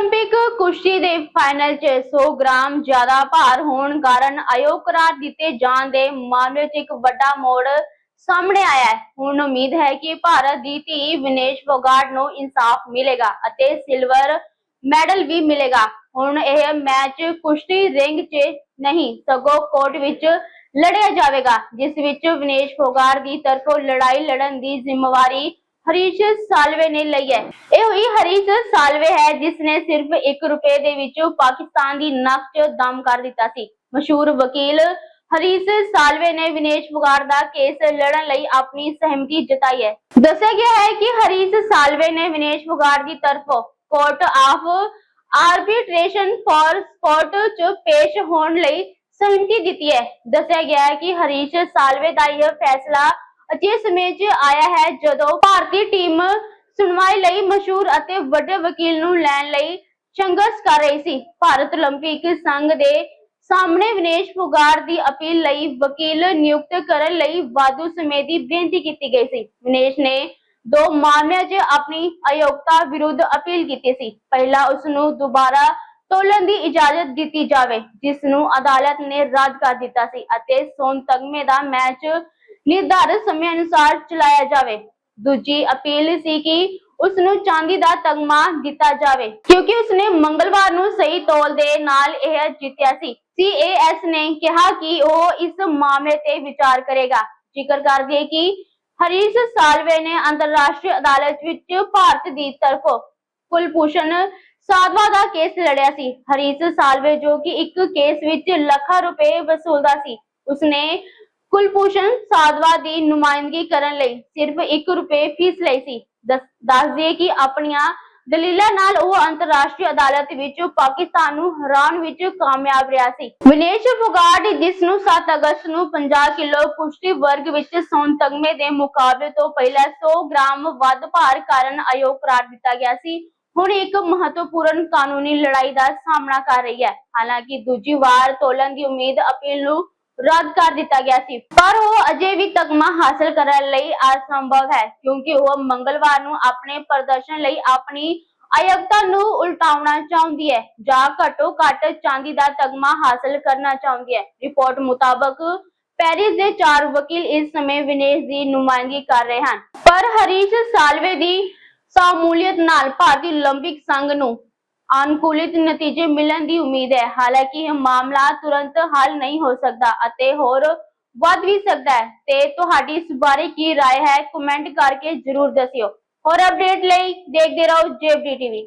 Olympic ਕੁਸ਼ਤੀ ਦੇ final 'ਚ 100 ਗ੍ਰਾਮ ਜ਼ਿਆਦਾ ਭਾਰ ਹੋਣ ਕਾਰਨ ਅਯੋਗ ਦਿੱਤੇ ਜਾਣ ਦੇ ਮਾਮਲੇ 'ਚ ਇੱਕ ਵੱਡਾ ਮੋੜ ਸਾਹਮਣੇ ਆਇਆ ਹੈ। ਹੁਣ ਉਮੀਦ ਹੈ ਕਿ ਭਾਰਤ ਦੀ ਧੀ ਵਿਨੇਸ਼ ਫੋਗਾਟ ਨੂੰ ਇਨਸਾਫ ਮਿਲੇਗਾ ਅਤੇ ਸਿਲਵਰ ਮੈਡਲ ਵੀ ਮਿਲੇਗਾ। ਹੁਣ ਇਹ ਮੈਚ ਕੁਸ਼ਤੀ ਰਿੰਗ 'ਚ ਨਹੀਂ, ਸਗੋਂ ਕੋਰਟ ਵਿੱਚ ਲੜਿਆ ਜਾਵੇਗਾ, ਜਿਸ ਵਿੱਚ ਵਿਨੇਸ਼ ਫੋਗਾਟ ਦੀ ਤਰਫੋਂ ਲੜਾਈ ਲੜਨ ਦੀ ਜ਼ਿੰਮੇਵਾਰੀ ਹਰੀਸ਼ ਸਾਲਵੇ ਨੇ ਲਈ ਹੈ। ਇਹ ਹੋਈ ਹਰੀਸ਼ ਸਾਲਵੇ ਹੈ ਜਿਸ ਨੇ ਸਿਰਫ 1 ਰੁਪਏ ਦੇ ਵਿੱਚ ਪਾਕਿਸਤਾਨ ਦੀ ਨੱਕ 'ਚ ਦਮ ਕਰ ਦਿੱਤਾ ਸੀ। ਮਸ਼ਹੂਰ ਵਕੀਲ ਹਰੀਸ਼ ਸਾਲਵੇ ਨੇ ਵਿਨੇਸ਼ ਫੋਗਾਟ ਦਾ ਕੇਸ ਲੜਨ ਲਈ ਆਪਣੀ ਸਹਿਮਤੀ ਜਤਾਈ ਹੈ। ਦੱਸਿਆ ਗਿਆ ਹੈ ਕਿ ਹਰੀਸ਼ ਸਾਲਵੇ ਨੇ ਵਿਨੇਸ਼ ਪੁਗਾਰ ਦੀ ਤਰਫੋਂ court of arbitration for sport 'ਚ ਪੇਸ਼ ਹੋਣ ਲਈ ਸਹਿਮਤੀ ਦਿੱਤੀ ਹੈ। ਦੱਸਿਆ ਗਿਆ ਹੈ ਕਿ ਹਰੀਸ਼ ਸਾਲਵੇ ਦਾ ਇਹ ਫੈਸਲਾ ਅਜੇ ਸਮੇਂ 'ਚ ਆਇਆ ਹੈ ਜਦੋਂ ਭਾਰਤੀ ਟੀਮ ਸੁਣਵਾਈ ਲਈ ਮਸ਼ਹੂਰ ਅਤੇ ਵੱਡੇ ਵਕੀਲ ਨੂੰ ਲੈਣ ਲਈ ਸੰਘਰਸ਼ ਕਰ ਰਹੀ ਸੀ ਭਾਰਤ 올림픽 ਸੰਘ ਦੇ ਸਾਹਮਣੇ ਵਿਨੇਸ਼ ਫੋਗਾਟ ਦੀ ਅਪੀਲ ਲਈ ਵਕੀਲ ਨਿਯੁਕਤ ਕਰਨ ਲਈ ਵਾਧੂ ਸਮੇਂ ਦੀ ਬੇਨਤੀ ਕੀਤੀ ਗਈ ਸੀ ਵਿਨੇਸ਼ ਨੇ ਦੋ ਮਾਮਲਿਆਂ 'ਚ ਆਪਣੀ ਅਯੋਗਤਾ ਵਿਰੁੱਧ ਅਪੀਲ ਕੀਤੀ ਸੀ ਪਹਿਲਾ ਉਸ ਨੂੰ ਦੁਬਾਰਾ ਤੋਲਣ ਦੀ ਇਜਾਜ਼ਤ ਦਿੱਤੀ ਜਾਵੇ ਜਿਸ ਨੂੰ ਅਦਾਲਤ ਨੇ ਰੱਦ ਕਰ ਦਿੱਤਾ ਸੀ ਅਤੇ ਸੋਨ ਤਗਮੇ ਦਾ ਮੈਚ ਨਿਰਧਾਰਤ ਸਮੇਂ ਅਨੁਸਾਰ ਚਲਾਇਆ ਜਾਵੇ। ਦੂਜੀ ਅਪੀਲ ਸੀ ਕਿ ਉਸ ਨੂੰ ਚਾਂਦੀ ਦਾ ਤਗਮਾ ਦਿੱਤਾ ਜਾਵੇ, ਕਿਉਂਕਿ ਉਸਨੇ ਮੰਗਲਵਾਰ ਨੂੰ ਸਹੀ ਤੋਲ ਦੇ ਨਾਲ ਇਹ ਜਿੱਤਿਆ ਸੀ। ਸੀਏਐਸ ਨੇ ਕਿਹਾ ਕਿ ਉਹ ਇਸ ਮਾਮਲੇ ਤੇ ਵਿਚਾਰ ਕਰੇਗਾ। ਜ਼ਿਕਰ ਕਰ ਦਈਏ ਕਿ ਹਰੀਸ਼ ਸਾਲਵੇ ਨੇ ਅੰਤਰਰਾਸ਼ਟਰੀ ਅਦਾਲਤ ਵਿੱਚ ਭਾਰਤ ਦੀ ਤਰਫੋਂ ਕੁਲਭੂਸ਼ਣ ਸਾਧਵਾ ਦਾ ਕੇਸ ਲੜਿਆ ਸੀ। ਹਰੀਸ਼ ਸਾਲਵੇ ਜੋ ਕਿ ਇੱਕ ਕੇਸ ਵਿੱਚ ਲੱਖਾਂ ਰੁਪਏ ਵਸੂਲਦਾ ਸੀ। ਉਸਨੇ ਕੁਲਭੂਸ਼ਣ ਸਾਧਵਾ ਦੀ ਨੁਮਾਇੰਦਗੀ ਕਰਨ ਲਈ ਸਿਰਫ 1 ਰੁਪਏ ਫੀਸ ਲਈ ਸੀ। ਦੱਸ ਦਈਏ ਕਿ ਆਪਣੀਆਂ ਦਲੀਲਾਂ ਨਾਲ ਉਹ ਅੰਤਰਰਾਸ਼ਟਰੀ ਅਦਾਲਤ ਵਿੱਚ ਪਾਕਿਸਤਾਨ ਨੂੰ ਹਰਾਉਣ ਵਿੱਚ ਕਾਮਯਾਬ ਰਿਹਾ ਸੀ। ਵਿਨੇਸ਼ ਫੋਗਾਟ ਜਿਸ ਨੂੰ 7 ਅਗਸਤ ਨੂੰ 50 ਕਿਲੋ ਕੁਸ਼ਤੀ ਵਰਗ ਵਿੱਚ ਸੋਨ ਤਗਮੇ ਦੇ ਮੁਕਾਬਲੇ ਤੋਂ ਪਹਿਲਾਂ 100 ਗ੍ਰਾਮ ਵੱਧ ਭਾਰ ਕਾਰਨ ਅਯੋਗ ਕਰਾਰ ਦਿੱਤਾ ਗਿਆ ਸੀ। ਹੁਣ ਇੱਕ ਮਹੱਤਵਪੂਰਨ ਕਾਨੂੰਨੀ ਲੜਾਈ ਦਾ ਸਾਹਮਣਾ ਕਰ ਰਹੀ ਹੈ। ਹਾਲਾਂਕਿ ਦੂਜੀ ਵਾਰ ਤੋਲਣ ਦੀ ਉਮੀਦ ਅਪੀਲ ਨੂੰ ਰੱਦ ਕਰ ਦਿੱਤਾ ਗਿਆ ਸੀ ਪਰ ਉਹ ਅਜੇ ਵੀ ਤਗਮਾ ਹਾਸਲ ਕਰਨ ਲਈ ਅਸੰਭਵ ਹੈ ਕਿਉਂਕਿ ਉਹ ਮੰਗਲਵਾਰ ਨੂੰ ਆਪਣੇ ਪ੍ਰਦਰਸ਼ਨ ਲਈ ਆਪਣੀ ਅਯੋਗਤਾ ਨੂੰ ਉਲਟਾਉਣਾ ਚਾਹੁੰਦੀ ਹੈ ਜਾਂ ਘੱਟੋ ਘੱਟ ਚਾਂਦੀ ਦਾ ਤਗਮਾ ਹਾਸਲ ਕਰਨਾ ਚਾਹੁੰਦੀ ਹੈ ਰਿਪੋਰਟ ਮੁਤਾਬਕ ਪੈਰਿਸ ਦੇ ਚਾਰ ਵਕੀਲ ਇਸ ਸਮੇਂ ਵਿਨੇਸ਼ ਦੀ ਨੁਮਾਇੰਦਗੀ ਕਰ ਰਹੇ ਹਨ ਪਰ ਹਰੀਸ਼ ਸਾਲਵੇ ਦੀ ਸ਼ਮੂਲੀਅਤ ਨਾਲ ਭਾਰਤੀ 올림픽 ਸੰਘ ਨੂੰ ਅਨੁਕੂਲਿਤ ਨਤੀਜੇ ਮਿਲਣ ਦੀ ਉਮੀਦ ਹੈ ਹਾਲਾਂਕਿ ਇਹ ਮਾਮਲਾ ਤੁਰੰਤ ਹੱਲ ਨਹੀਂ ਹੋ ਸਕਦਾ ਅਤੇ ਹੋਰ ਵੱਧ ਵੀ ਸਕਦਾ ਹੈ ਤੇ ਤੁਹਾਡੀ ਇਸ ਬਾਰੇ ਕੀ رائے ਹੈ ਕਮੈਂਟ ਕਰਕੇ ਜਰੂਰ ਦੱਸਿਓ ਹੋਰ ਅਪਡੇਟ ਲਈ ਦੇਖਦੇ ਰਹੋ ਜੇਬਡੀ ਟੀਵੀ